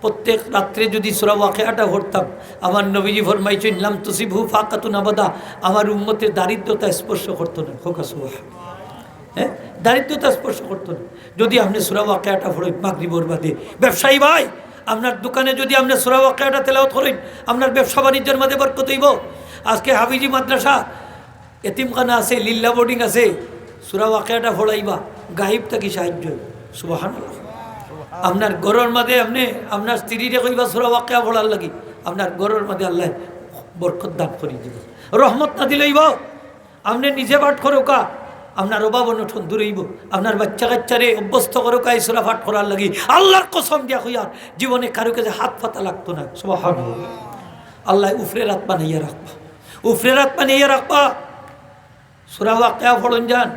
প্রত্যেক রাত্রে যদি সুরা ওয়াকেয়াটা ঘটতাম আমার নবীজি ফরমাইছেন নাম তুসিবহু ফাকাতুন আবাদা আমার উম্মতের দারিদ্রতা স্পর্শ করতো না। খোকা হ্যাঁ? দারিদ্রতা স্পর্শ করতো না। যদি আপনি সুরা ওয়াকেয়াটা ভরেন মাগরিবর বাদে। ব্যবসায়ী ভাই, আপনার দোকানে যদি আপনি সুরা ওয়াকেয়াটা তেলাওয়াত করেন, আপনার ব্যবসা বাণিজ্যের মাঝে বরকত হইব। আজকে হাবিজি মাদ্রাসা, এতিমখানা আছে লিল্লা বোর্ডিং আছে, সুরা ওয়াকেয়াটা ভরাইবা গাহিব থাকি সাহায্য। সুবাহান আপনার গরর মাঝে আপনি আপনার স্ত্রীরে কইবা সুরা ওয়াকেয়া ভরার লাগি, আপনার গরর মাঝে আল্লাহ বরকত দান করে দিব। রহমত না দিলেইব আপনি নিজে পাঠ করো কা আপনার অভাব অনঠন দূরেইব আপনার বাচ্চা কাচ্চারে অভ্যস্ত করো কা এই সুরা পাঠ করার লাগি। আল্লাহর কসম দিয়া হইয়ার জীবনে কারও কাছে হাত পাতা লাগতো না। সুবাহান আল্লাহ উফরে রাত বানাইয়া রাখবা। উফরে রাত বানাইয়া রাখবা। সুরা ওয়াকেয়া ফড়ন যান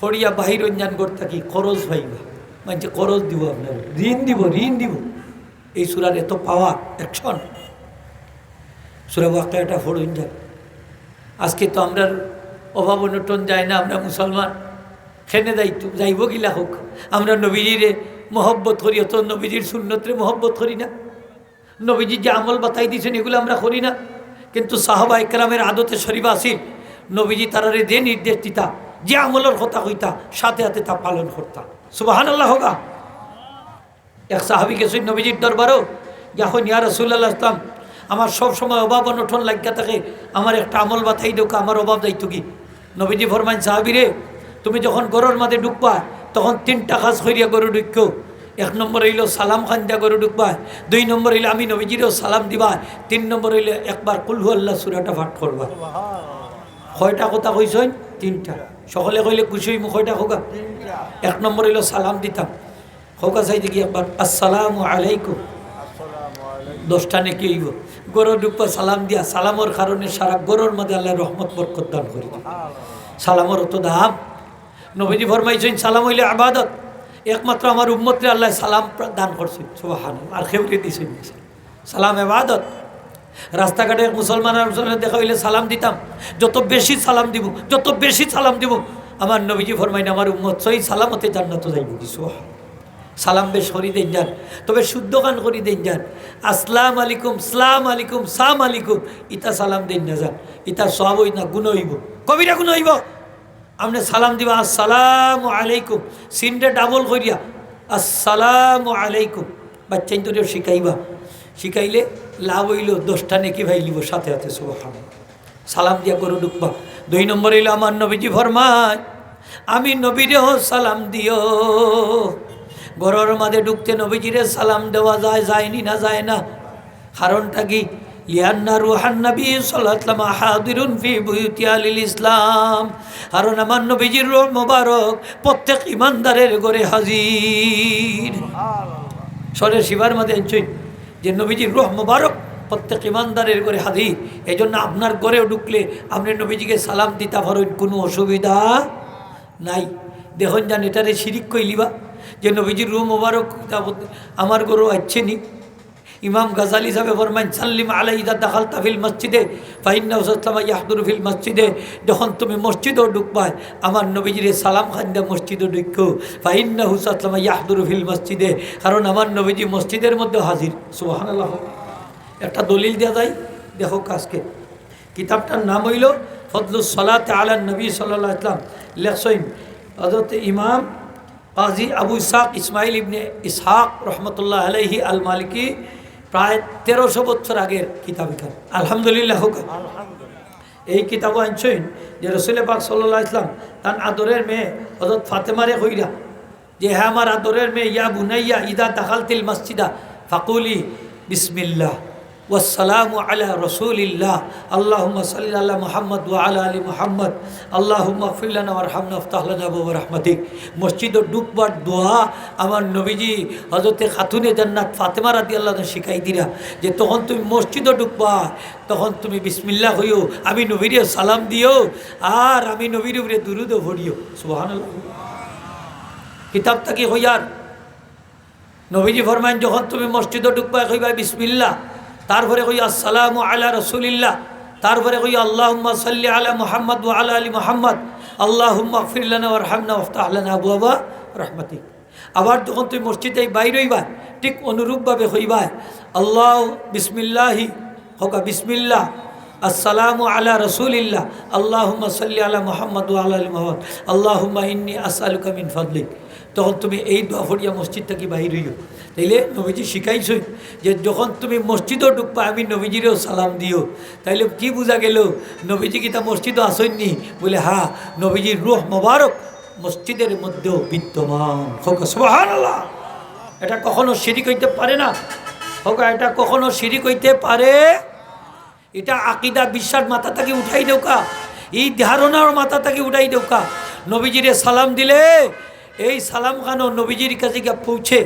ফড়িয়া বাহির যান করতে কি খরচ ভাইবা মানে খরচ দিব আপনার ঋণ দিব ঋণ দিব। এই সুরার এত পাওয়ার অ্যাকশন সুরা বাক্তা এটা ফড়ন যান। আজকে তো আমরা অভাব অনটন যায় না, আমরা মুসলমান। খেনে দায়িত্ব যাইব গিলা হোক। আমরা নবীজিরে মহব্বত করি অত নবীজির শূন্যত্রে মহব্বত করি না। নবীজি যে আমল বাতাই দিয়েছেন, এগুলো আমরা করি না। কিন্তু সাহবা একরামের আদতে শরীফ আসিল। নবীজি তারারে যে নির্দেশ দিতা, যে আমলের কথা কইতা, সাথে সাথে তা পালন করতাম। সুবাহান আল্লাহ হোগা। এক সাহাবি গেছেন নবীজির দরবারও যখন ইয়া রসুল্লাহ ইসলাম আমার সব সময় অভাব অনঠন লাগিয়া থাকে আমার একটা আমল বাতাই দেও আমার অভাব দায়িত্ব কি? নবীজি ফরমাইন সাহাবি রে তুমি যখন গরুর মাঝে ঢুকবা তখন তিনটা কাজ করিয়া গরু ঢুকো এক নম্বর হইল সালাম খান দিয়া গরু ঢুকবা দুই নম্বর হইলে আমি নবীজিরও সালাম দিবা তিন নম্বর হইলে একবার কুলহু আল্লাহ সুরাটা পাঠ করবা। কয়টা কথা কইসইন তিনটা। সকলে কইলে হইমু কয়টা হোকা এক নম্বর হইল সালাম দিতাম। হোকা চাই দেখি একবার, আসসালামু আলাইকুম। দশটা নাকি হইব। গরু ডুববা সালাম দিয়া, সালামর কারণে সারা গরুর মধ্যে আল্লাহ রহমত, বরকত দান করি সালামর অত দাম? নবীজি ফরমাইছেন, সালাম হইলে আবাদত। একমাত্র আমার উম্মতরে আল্লাহ সালাম দান করছেন। সুবাহান আর খেউরে দিয়েছেন সালাম এবাদত রাস্তাঘাটে এক মুসলমান আর মুসলমান দেখা হইলে সালাম দিতাম। যত বেশি সালাম দিব, যত বেশি সালাম দিব, আমার নবীজি ফরমাইন, আমার উম্মত সই সালামতে জান্নাত যাইব কি? সুবহান সালাম বেশ করি দেন যান, তবে শুদ্ধ গান করি দেন যান। আসসালাম আলাইকুম, সালাম আলাইকুম সাম আলাইকুম। ইতা সালাম দেন না যান, ইতা সব হই না গুণ হইব। কবিরা গুণ হইব। আপনি সালাম দিবা, আসসালাম আলাইকুম। সিনটা ডাবল করিয়া, আসসালাম আলাইকুম। বাচ্চাই তো শিখাইবা। শিখাইলে লাভ হইল দশটা নেকি ভাইলিব সাথে সাথে সুবহান সালাম দিয়া গরু ঢুকবা দুই নম্বর হইল, আমার নবীজি ফরমায়, আমি নবীরেও সালাম দিও। গরর মাঝে ঢুকতে নবীজিরে সালাম দেওয়া যায়, যায়নি না যায় না। কারণটা কি? লিয়ান্না রুহান নবী সাল্লাম হাদিরুন ফি বুয়ুতি আলিল ইসলাম। কারণ আমার নবীজির রোহ মোবারক প্রত্যেক ইমানদারের ঘরে হাজির। সরে শিবার মাঝে এনছই যে নবীজির রোহ মুবারক প্রত্যেক ইমানদারের ঘরে হাদি এই জন্য আপনার ঘরেও ঢুকলে আপনি নবীজিকে সালাম দিতে পারেন, কোনো অসুবিধা নাই। দেখুন যান এটারে শিরিক কইলিবা যে নবীজির রোহ মুবারক আমার গরু আছে নি। ইমাম গাজালি সাহেব ফরমাইন, সাল্লিম আলাইদা দাখাল তাফিল মসজিদে ফাইন্না হুসালামা ইয়াহদুর ফিল মসজিদে। যখন তুমি মসজিদও ঢুকবাই, আমার নবীজিরে সালাম খান্দা মসজিদও ঢুকো ফাইন্না হুসালামা ইয়াহদুর ফিল মসজিদে। কারণ আমার নবীজি মসজিদের মধ্যে হাজির। সুবাহান একটা দলিল দেওয়া যায়, দেখো কাজকে। কিতাবটার নাম হইল ফজলুস সলাতে আলা নবী সাল্লাহ ইসলাম লেখসইন হজরত ইমাম কাজী আবু ইসাক ইসমাইল ইবনে ইসহাক রহমতুল্লাহ আলহি আল মালিকি প্রায় তেরোশো বছর আগের কিতাব এখান। আলহামদুলিল্লাহ হোক। এই কিতাবও আনছেন যে রসুল পাক সাল্লাহ ইসলাম তার আদরের মেয়ে হজরত ফাতেমারে হইরা যে হ্যাঁ আমার আদরের মেয়ে, ইয়া বুনাইয়া ইদা দাখালতিল মসজিদা, ফাকুলি বিসমিল্লাহ। والسلام على رسول الله اللهم صل على محمد وعلى ال محمد اللهم اغفر لنا وارحمنا وافتح لنا ابواب رحمتك মসজিদে ডুববার দোয়া আমার নবীজি হজরতে খাতুনে জান্নাত ফাতেমা রাদিয়াল্লাহু আনহা শিখাই দিরা যে তখন তুমি মসজিদে ডুববা তখন তুমি বিসমিল্লাহ হইও আমি নবীরে সালাম দিও আর আমি নবীর উপরে দুরুদও ভরিও সুবহানাল্লাহ কিতাব থাকি হইয়ার নবীজি ফরমাইন যখন তুমি মসজিদে ডুববা কইবা বিসমিল্লাহ তারপরে কই, আসসালামু আলা রসুলিল্লাহ। তারপরে কই আল্লাহ সাল্লি আলা মোহাম্মদ ও আলা আলী মোহাম্মদ। আল্লাহ ফিরলানা ওরহামনা ওফতাহলানা আবু আবা রহমতি আবার যখন তুমি মসজিদে বাইর হইবা, ঠিক অনুরূপভাবে হইবা, আল্লাহ বিসমিল্লাহি, হোকা বিসমিল্লাহ। আসসালামু আলা রসুলিল্লাহ। আল্লাহুম্মা সাল্লি আলা মোহাম্মদ আল্লাহ মোহাম্মদ। আল্লাহুম্মা ইন্নি আসআলুকা মিন ফাদলিক। তখন তুমি এই দোয়া ফড়িয়া মসজিদ থেকে বাহির হইও। তাইলে নবীজি শিখাইছই যে যখন তুমি মসজিদও ঢুকবা, আমি নবীজিরেও সালাম দিও। তাইলে কি বোঝা গেল? নবীজি কি তা মসজিদও আসেননি? বলে হ্যাঁ নবীজির রুহ মোবারক মসজিদের মধ্যেও বিদ্যমান। হোক এটা কখনো শিরিক হইতে পারে না। হোক, এটা কখনো শিরিক হইতে পারে। এটা আকিদা, বিশ্বাস মাথা থেকে উঠাই দেউকা এই ধারণার মাথা থেকে উঠাই দেউকা নবীজিরে সালাম দিলে, এই সালাম খানও নবীজির কাছে গিয়ে পৌঁছে।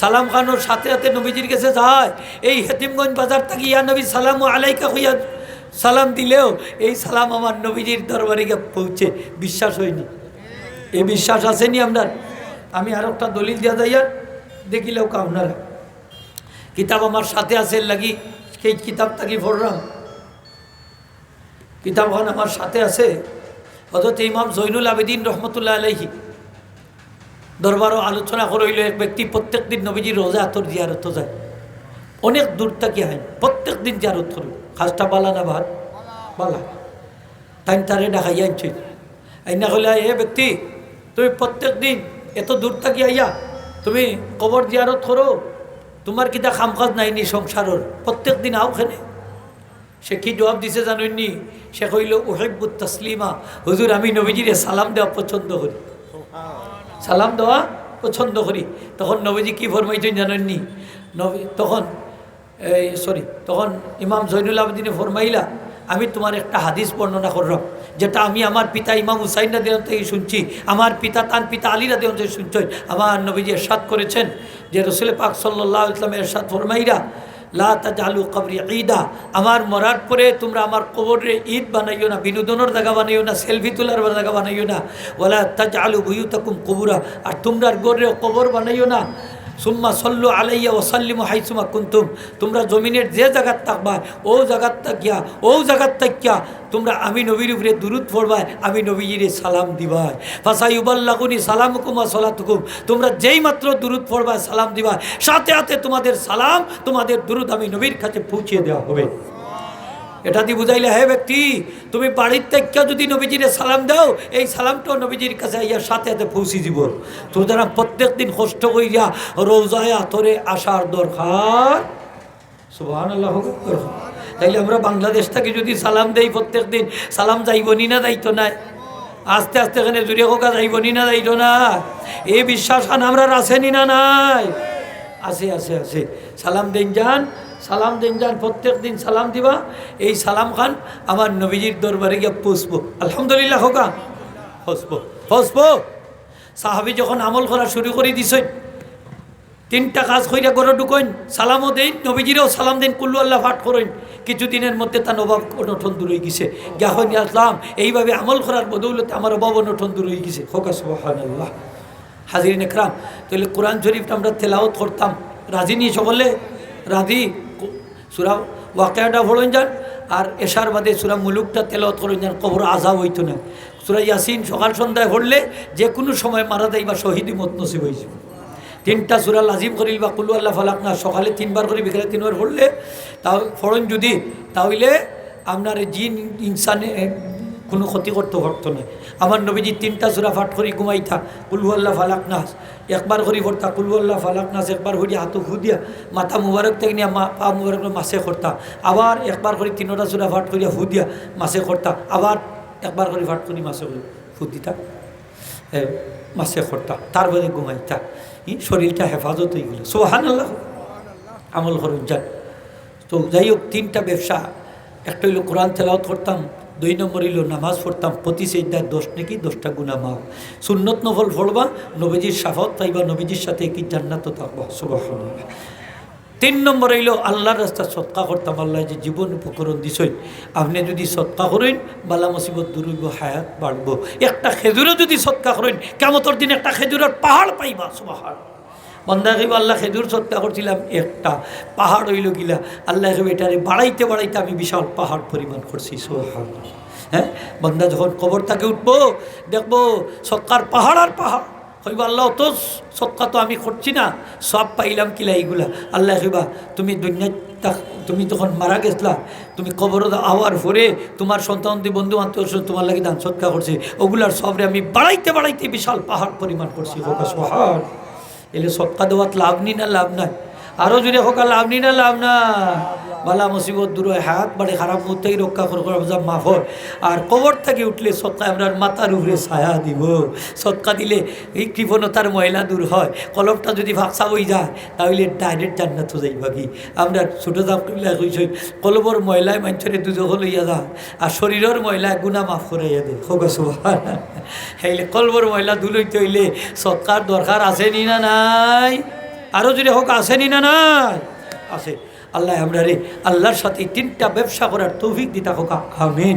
সালাম খানোর সাথে সাথে নবীজির কাছে যায়। এই হেতিমগঞ্জ বাজার থেকে ইয়া নবী, সালাম আলাইকা হইয়া সালাম দিলেও এই সালাম আমার নবীজির দরবারে গিয়ে পৌঁছে। বিশ্বাস হয়নি। এই বিশ্বাস আসেনি আপনার আমি আর একটা দলিল দিয়া যাইয়া দেখিলেও কা আপনারা কিতাব আমার সাথে আছে লাগি সেই কিতাব থাকি পড়লাম। কিতাবখান আমার সাথে আছে। হজরত ইমাম জৈনুল আবেদিন রহমতুল্লাহ আলহি দরবারও আলোচনা করইল এক ব্যক্তি প্রত্যেক দিন নবীজির রোজা আতর জিয়ারত যায়। অনেক দূর থেকে হয়, প্রত্যেক দিন জিয়ারত করি খাসটা বালা না ভাত বালা টাইম তারে ডাকাইয়া আনছি। আইনা হলে এ ব্যক্তি, তুমি প্রত্যেক দিন এত দূর থাকি আইয়া, তুমি কবর জিয়ারত করো? তোমার কিতা কাজ নাইনি সংসারের প্রত্যেক দিন আও খেনে সে কি জবাব দিছে জানেননি সে কইল ওহেবুত তসলিমা হুজুর, আমি নবীজিরে সালাম দেওয়া পছন্দ করি। সালাম দেওয়া পছন্দ করি। তখন নবীজি কি ফরমাইছেন জানেননি? নবী, তখন, এই সরি তখন ইমাম জৈনুল আবদিনে ফরমাইলা, আমি তোমার একটা হাদিস বর্ণনা করলাম, যেটা আমি আমার পিতা ইমাম হুসাইন রাদেন থেকে শুনছি, আমার পিতা তার পিতা আলী রাদেন থেকে শুনছেন আমার নবীজি এরশাদ করেছেন যে রসুল পাক সাল্লাহ ইসলামের এরশাদ ফরমাইরা লা কবরি ঈদা। আমার মরার পরে তোমরা আমার কবরে ঈদ বানাইও না, বিনোদনের জায়গা বানাইও না, সেলফি তোলার জায়গা বানাইও না। ওলা তাজ আলু ভুয়ু তাকুম কবুরা। আর তোমরা গোরে কবর বানাইও না। সুম্মা সল্লু আলাইয়া ওসাল্লিম হাইসুমা কুন্তুম। তোমরা জমিনের যে জায়গার থাকবা, ও জায়গার তাকিয়া ও জায়গার তাকিয়া তোমরা আমি নবীর উপরে দূরত পড়বাই আমি নবীজিরে সালাম দিবাই ফাঁসাই উবাল্লাগুনি সালাম কুমা সলাতুকুম। তোমরা যেই মাত্র দূরত পড়বায় সালাম দিবাই সাথে সাথে তোমাদের সালাম, তোমাদের দূরত আমি নবীর কাছে পৌঁছিয়ে দেওয়া হবে। এটা দিয়ে বুঝাইলে, হে ব্যক্তি, তুমি বাড়ির থেকে যদি নবীজিরে সালাম দাও, এই সালামটাও নবীজির কাছে ইয়া সাথে সাথে পৌঁছে দিব। সুতরাং প্রত্যেক দিন কষ্ট করিয়া রোজায় আতরে আসার দরকার। তাইলে আমরা বাংলাদেশ থেকে যদি সালাম দেই প্রত্যেক দিন সালাম যাইবনি না দায়িত্ব নাই আস্তে আস্তে এখানে জুড়ে হোকা যাইবনি না দায়িত্ব না? এই বিশ্বাস আমরা আসেনি না নাই? আছে আছে আছে। সালাম দিন যান সালাম দিন যান প্রত্যেক দিন সালাম দিবা। এই সালাম খান আমার নবীজির দরবারে গিয়ে পুষব। আলহামদুলিল্লাহ হোকা। হসব হসব সাহাবি যখন আমল করা শুরু করে দিছেন, তিনটা কাজ কইরা গড়ে ঢুকইন সালামও দেন, নবীজিরেও সালাম দেন, কুল্লু আল্লাহ পাঠ করেন। কিছুদিনের মধ্যে তার অভাব অনঠন দূর হয়ে গেছে। গাহন আসলাম, এইভাবে আমল করার বদৌলতে আমার অভাব অনঠন দূর হয়ে গেছে। হোকা আল্লাহ হাজির একরাম, তাহলে কোরআন শরীফটা আমরা তেলাওত করতাম। রাজি নিয়ে সকলে রাজি? সুরা ওয়াকায়াটা ভরণ যান, আর এশার বাদে সুরা মুলুকটা তেলত করেন যান, কবর আজাব হইতো না। সুরা ইয়াসিন সকাল সন্ধ্যায় ভরলে যে কোনো সময় মারা দেয় বা শহীদি মত নসিব হয়েছে তিনটা সুরা লাজিম করিল বা কুলু আল্লাহ ফালাক না, সকালে তিনবার করে, বিকেলে তিনবার পড়লে তাও ফড়ন যদি, তাহলে আপনার জিন, ইনসানে কোনো ক্ষতি করতে পারতো না আমার নবীজি তিনটা সুরা ফাট করি ঘুমাইথা কুল্লু আল্লাহ ফালাক নাস একবার করি করতা কুল্লু আল্লাহ ফালাক নাস একবার করি হাতু ফুদিয়া মাথা মুবারক থেকে নিয়ে মা পা মুবারক মাসে করতা, আবার একবার করে তিনোটা সুরা ফাট করিয়া ফুদিয়া মাসে করতা, আবার একবার করে ফাট করি মাসে করি ফুদিতা মাসে করতা, তার বাদে ঘুমাইতা। শরীরটা হেফাজত হয়ে গেল। সোহান আল্লাহ আমল করুন, যান। তো যাই হোক, তিনটা ব্যবসা একটা হইল কোরআন তেলাওত করতাম দুই নম্বর হইল নামাজ পড়তাম প্রতি সেজদায় দশ নাকি? দশটা গুণা মাও সুন্নত নফল ফলবা নবীজির সাফত পাইবা, নবীজির সাথে কি জান্নাত থাকব? সুবাহ তিন নম্বর হইল আল্লাহর রাস্তা সৎকা করতাম, আল্লাহ যে জীবন উপকরণ দিছই আপনি যদি সৎকা করেন, বালা মুসিবত দূরইব হায়াত বাড়বো। একটা খেজুরও যদি সৎকা করেন কেমতর দিন একটা খেজুরের পাহাড় পাইবা সুবাহার বন্ধা কইব, আল্লাহ খেজুর সৎকা করছিলাম একটা, পাহাড় হইল গিলা। আল্লাহ কইব, এটারে বাড়াইতে বাড়াইতে আমি বিশাল পাহাড় পরিমাণ করছি। সোহার হ্যাঁ? বন্ধা যখন কবর তাকে উঠবো, দেখব সৎকার পাহাড় আর পাহাড়। হইব আল্লাহ, অত সৎকা তো আমি করছি না, সব পাইলাম কিলা এইগুলা। আল্লাহ হইবা তুমি দুনিয়া তুমি তখন মারা গেছলা, তুমি কবর আওয়ার পরে তোমার সন্তান বন্ধু আত্মীয় তোমার লাগি দান সৎকা করছে। ওগুলার সবরে আমি বাড়াইতে বাড়াইতে বিশাল পাহাড় পরিমাণ করছি। এলে সৎকা দেওয়াত লাভ নি না লাভ নাই? আরও যদি হোক লাভ নি না লাভ না বালা মুসিবত দূর হাত বাড়ে খারাপ থেকে রক্ষা করে যা মাফ হয়। আর কবর থেকে উঠলে সৎকা আমরা মাথার উপরে ছায়া দিব। সৎকা দিলে এই কৃপণতার ময়লা দূর হয়। কলমটা যদি ভাবসা হয়ে যায়, তাহলে ডাইরেক্ট জান্নাত যাই ভাগি আমরা ছোটো দাম কইছি, কলবর ময়লায় মানুষের দুজহ লইয়া যা, আর শরীরের ময়লায় গুণা মাফ করাইয়া দে। হোক হেলে কলবর ময়লা ধুলইতে হইলে সৎকার দরকার আছে নি না নাই? আরও যদি হোক, আছে নি না নাই? আছে। আল্লাহ আমরা আল্লাহর সাথে তিনটা ব্যবসা করার তৌফিক দিতা হোক আমিন।